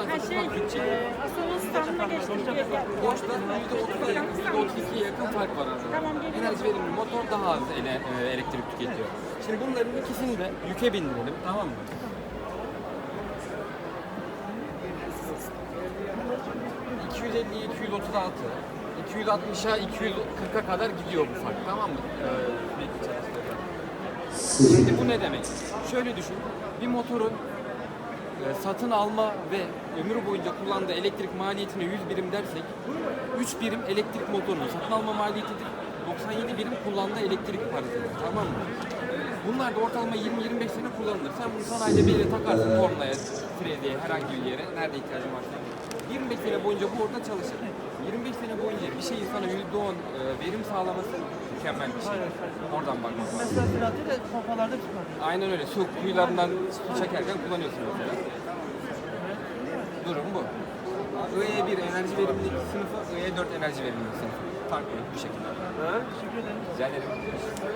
Satın şey e, Aso'nun standına geçtik. Boşta %30'a yakın, %32'ye yakın fark var arada. Tamam, geliyorum. Enerji verimli motor daha az ele, e, elektrik tüketiyor. Şimdi bunların ikisini de yüke bindirelim tamam mı? ...250'ye 236, 260'a 240'a kadar gidiyor bu fark tamam mı? Ee. Şimdi bu ne demek? Şöyle düşün, bir motorun satın alma ve ömür boyunca kullandığı elektrik maliyetine 100 birim dersek 3 birim elektrik motorunun satın alma maliyetidir. 97 birim kullandığı elektrik parasıdır. Tamam mı? Bunlar da ortalama 20-25 sene kullanılır. Sen bunu sanayide bir yere takarsın tornaya, frezeye, herhangi bir yere. Nerede ihtiyacın varsa. 25 sene boyunca bu orada çalışır. 25 sene boyunca bir şeyin sana %10 e, verim sağlaması mükemmel bir şey. Oradan bakmak lazım. Mesela Fırat'ı da pompalarda çıkar. Aynen öyle. Su kuyularından su çekerken kullanıyorsun mesela. Durum bu. IE1 enerji verimlilik sınıfı, IE4 enerji verimlilik sınıfı. Farklı bu şekilde. Teşekkür ederim. Rica ederim.